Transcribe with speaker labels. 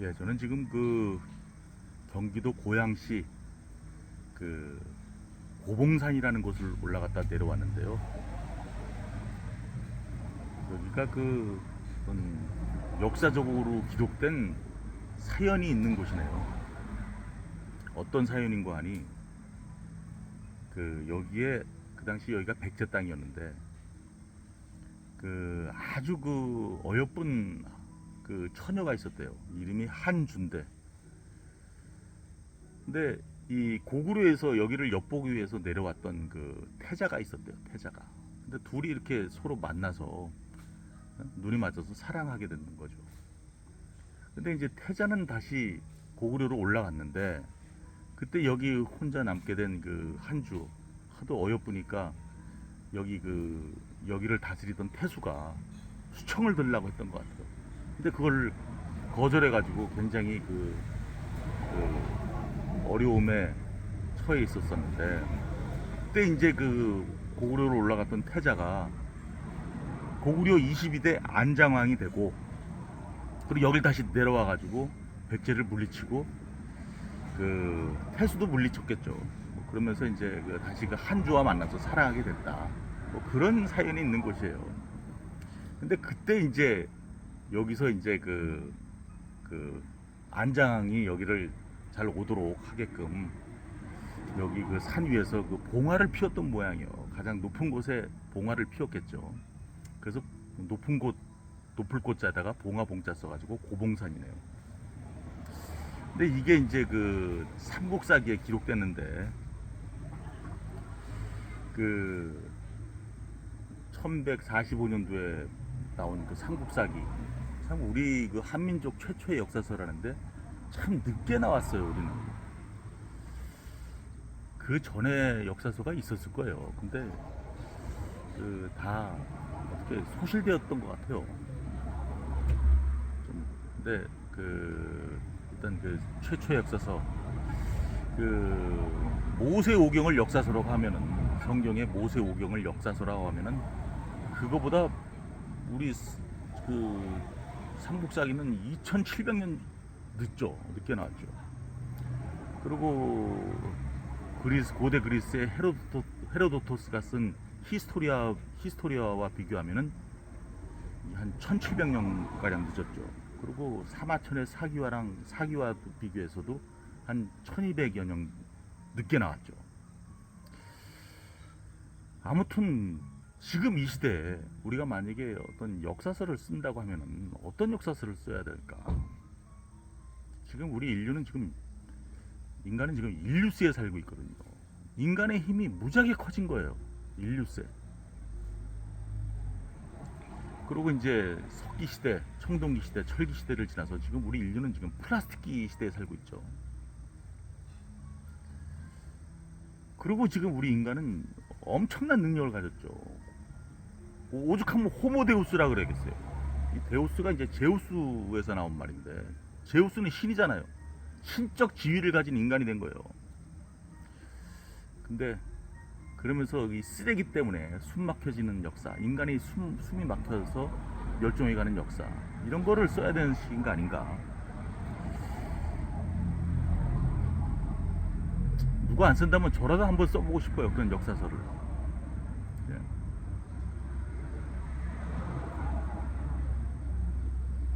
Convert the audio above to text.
Speaker 1: 예, 저는 지금 그 경기도 고양시 그 고봉산이라는 곳을 올라갔다 내려왔는데요. 여기가 그 역사적으로 기록된 사연이 있는 곳이네요. 어떤 사연인고 하니 그 여기에 그 당시 여기가 백제 땅이었는데 그 아주 그 어여쁜 그 처녀가 있었대요. 이름이 한준대. 근데 이 고구려에서 여기를 엿보기 위해서 내려왔던 그 태자가 있었대요. 태자가. 근데 둘이 이렇게 서로 만나서 어? 눈이 맞아서 사랑하게 되는 거죠. 근데 이제 태자는 다시 고구려로 올라갔는데 그때 여기 혼자 남게 된 그 한주 하도 어여쁘니까 여기 그 여기를 다스리던 태수가 수청을 들라고 했던 것 같아요. 근데 그걸 거절해가지고 굉장히 그, 그 어려움에 처해 있었었는데 그때 이제 그 고구려로 올라갔던 태자가 고구려 22대 안장왕이 되고 그리고 여길 다시 내려와가지고 백제를 물리치고 그 태수도 물리쳤겠죠. 뭐 그러면서 이제 그 다시 그 한주와 만나서 사랑하게 됐다. 뭐 그런 사연이 있는 곳이에요. 근데 그때 이제 여기서 이제 그, 그 안장이 여기를 잘 오도록 하게끔 여기 그 산 위에서 그 봉화를 피웠던 모양이에요. 가장 높은 곳에 봉화를 피웠겠죠. 그래서 높은 곳, 높을 곳자에다가 봉화 봉자 써가지고 고봉산이네요. 근데 이게 이제 그 삼국사기에 기록됐는데 그 1145년도에 나온 그 삼국사기 참 우리 그 한민족 최초의 역사서라는데 참 늦게 나왔어요 우리는. 그 전에 역사서가 있었을 거예요. 근데 그 다 어떻게 소실되었던 것 같아요. 좀 근데 그 일단 그 최초의 역사서. 그 모세 오경을 역사서라고 하면은 성경의 모세 오경을 역사서라고 하면은 그거보다 우리 스- 그 삼국사기는 2700년 늦죠. 늦게 나왔죠. 그리고 그리스 고대 그리스의 헤로도토, 헤로도토스가 쓴 히스토리아 히스토리아와 비교하면은 한 1700년 가량 늦었죠. 그리고 사마천의 사기와랑 사기와 비교해서도 한 1200여 년 늦게 나왔죠. 아무튼 지금 이 시대에 우리가 만약에 어떤 역사서를 쓴다고 하면은 어떤 역사서를 써야 될까? 지금 우리 인류는 지금 인간은 지금 인류세에 살고 있거든요. 인간의 힘이 무지하게 커진 거예요. 인류세. 그리고 이제 석기 시대, 청동기 시대, 철기 시대를 지나서 지금 우리 인류는 지금 플라스틱기 시대에 살고 있죠. 그리고 지금 우리 인간은 엄청난 능력을 가졌죠. 오- 오죽하면 호모데우스라 그래야겠어요. 이 데우스가 이제 제우스에서 나온 말인데 제우스는 신이잖아요. 신적 지위를 가진 인간이 된 거예요. 근데 그러면서 이 쓰레기 때문에 숨 막혀지는 역사, 인간이 숨, 숨이 막혀서 멸종해 가는 역사 이런 거를 써야 되는 시기인 거 아닌가? 누가 안 쓴다면 저라도 한번 써보고 싶어요 그런 역사서를.